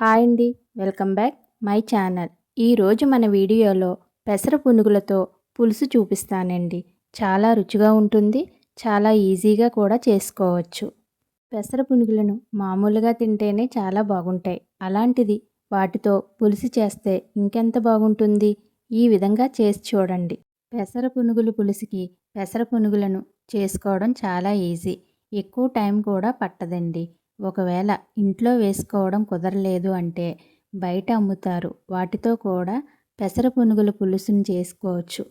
Hi అండి welcome back my channel. ఈరోజు మన వీడియోలో పెసర పునుగులతో పులుసు చూపిస్తానండి. చాలా రుచిగా ఉంటుంది చాలా ఈజీగా కూడా చేసుకోవచ్చు. పెసర పునుగులను మామూలుగా తింటేనే చాలా బాగుంటాయి. అలాంటిది వాటితో పులుసు చేస్తే ఇంకెంత బాగుంటుంది? ఈ విధంగా చేసి చూడండి. పెసర పునుగులు పులుసుకి పెసర పునుగులను చేసుకోవడం చాలా ఈజీ. ఎక్కువ టైం కూడా పట్టదండి. ఒకవేళ ఇంట్లో వేసుకోవడం కుదరలేదు అంటే బయట అమ్ముతారు. వాటితో కూడా పెసర పునుగుల పులుసుని చేసుకోవచ్చు.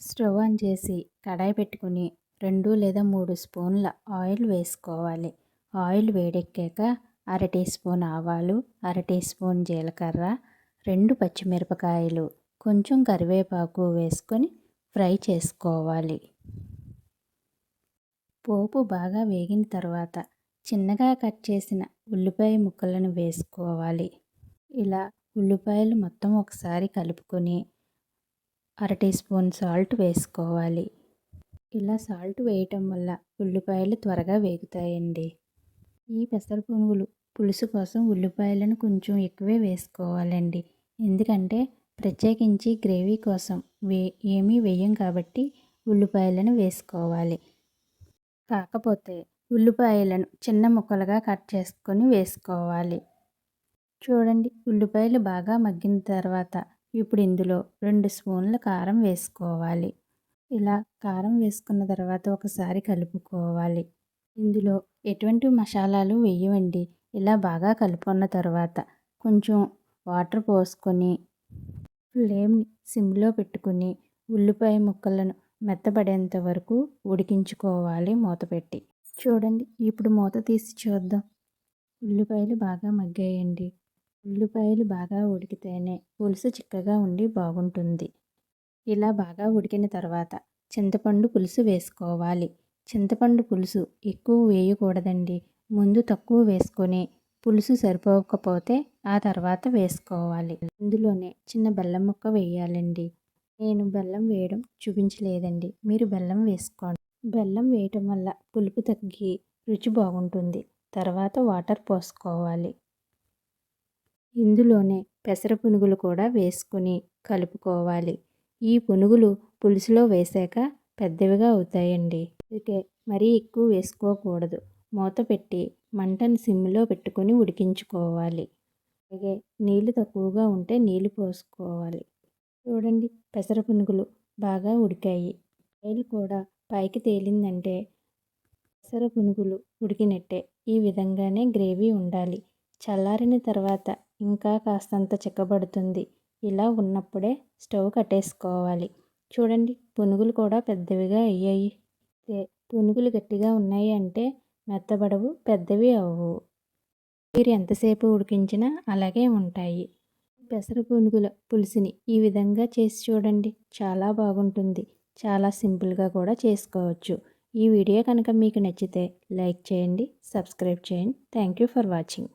స్టవ్ ఆన్ చేసి కడాయి పెట్టుకుని రెండు లేదా మూడు స్పూన్ల ఆయిల్ వేసుకోవాలి. ఆయిల్ వేడెక్కాక అర టీ స్పూన్ ఆవాలు అర టీ స్పూన్ జీలకర్ర రెండు పచ్చిమిరపకాయలు కొంచెం కరివేపాకు వేసుకొని ఫ్రై చేసుకోవాలి. పోపు బాగా వేగిన తర్వాత చిన్నగా కట్ చేసిన ఉల్లిపాయ ముక్కలను వేసుకోవాలి. ఇలా ఉల్లిపాయలు మొత్తం ఒకసారి కలుపుకొని అర టీ స్పూన్ సాల్ట్ వేసుకోవాలి. ఇలా సాల్ట్ వేయటం వల్ల ఉల్లిపాయలు త్వరగా వేగుతాయండి. ఈ పెసర పునుగులు పులుసు కోసం ఉల్లిపాయలను కొంచెం ఎక్కువే వేసుకోవాలండి. ఎందుకంటే ప్రత్యేకించి గ్రేవీ కోసం వే ఏమీ వేయం కాబట్టి ఉల్లిపాయలను వేసుకోవాలి. కాకపోతే ఉల్లిపాయలను చిన్న ముక్కలుగా కట్ చేసుకొని వేసుకోవాలి. చూడండి ఉల్లిపాయలు బాగా మగ్గిన తర్వాత ఇప్పుడు ఇందులో రెండు స్పూన్ల కారం వేసుకోవాలి. ఇలా కారం వేసుకున్న తర్వాత ఒకసారి కలుపుకోవాలి. ఇందులో ఎటువంటి మసాలాలు వేయవండి. ఇలా బాగా కలుపుకున్న తర్వాత కొంచెం వాటర్ పోసుకొని ఫ్లేమ్ని సిమ్లో పెట్టుకుని ఉల్లిపాయ ముక్కలను మెత్తబడేంత వరకు ఉడికించుకోవాలి మూతపెట్టి చూడండి ఇప్పుడు మూత తీసి చూద్దాం. ఉల్లిపాయలు బాగా మగ్గాయండి. ఉల్లిపాయలు బాగా ఉడికితేనే పులుసు చిక్కగా ఉండి బాగుంటుంది. ఇలా బాగా ఉడికిన తర్వాత చింతపండు పులుసు వేసుకోవాలి. చింతపండు పులుసు ఎక్కువ వేయకూడదండి. ముందు తక్కువ వేసుకొని పులుసు సరిపోకపోతే ఆ తర్వాత వేసుకోవాలి. ఇందులోనే చిన్న బెల్లం ముక్క వేయాలండి. నేను బెల్లం వేయడం చూపించలేదండి. మీరు బెల్లం వేసుకోండి. బెల్లం వేయటం వల్ల పులుపు తగ్గి రుచి బాగుంటుంది. తర్వాత వాటర్ పోసుకోవాలి. ఇందులోనే పెసర పునుగులు కూడా వేసుకుని కలుపుకోవాలి. ఈ పునుగులు పులుసులో వేసాక పెద్దవిగా అవుతాయండి. అందుకే మరీ ఎక్కువ వేసుకోకూడదు. మూత పెట్టి మంటను సిమ్లో పెట్టుకొని ఉడికించుకోవాలి. అలాగే నీళ్ళు తక్కువగా ఉంటే నీళ్ళు పోసుకోవాలి. చూడండి పెసర పునుగులు బాగా ఉడికాయి. ఆయిల్ కూడా పైకి తేలిందంటే పెసర పునుగులు ఉడికినట్టే. ఈ విధంగానే గ్రేవీ ఉండాలి. చల్లారిన తర్వాత ఇంకా కాస్తంత చిక్కబడుతుంది. ఇలా ఉన్నప్పుడే స్టవ్ కట్టేసుకోవాలి. చూడండి పునుగులు కూడా పెద్దవిగా అయ్యాయి. పునుగులు గట్టిగా ఉన్నాయి అంటే మెత్తబడవు పెద్దవి అవ్వవు. మీరు ఎంతసేపు ఉడికించినా అలాగే ఉంటాయి. పెసర పునుగుల పులుసుని ఈ విధంగా చేసి చూడండి. చాలా బాగుంటుంది. చాలా సింపుల్గా కూడా చేసుకోవచ్చు. ఈ వీడియో కనుక మీకు నచ్చితే లైక్ చేయండి సబ్స్క్రైబ్ చేయండి. Thank you for watching.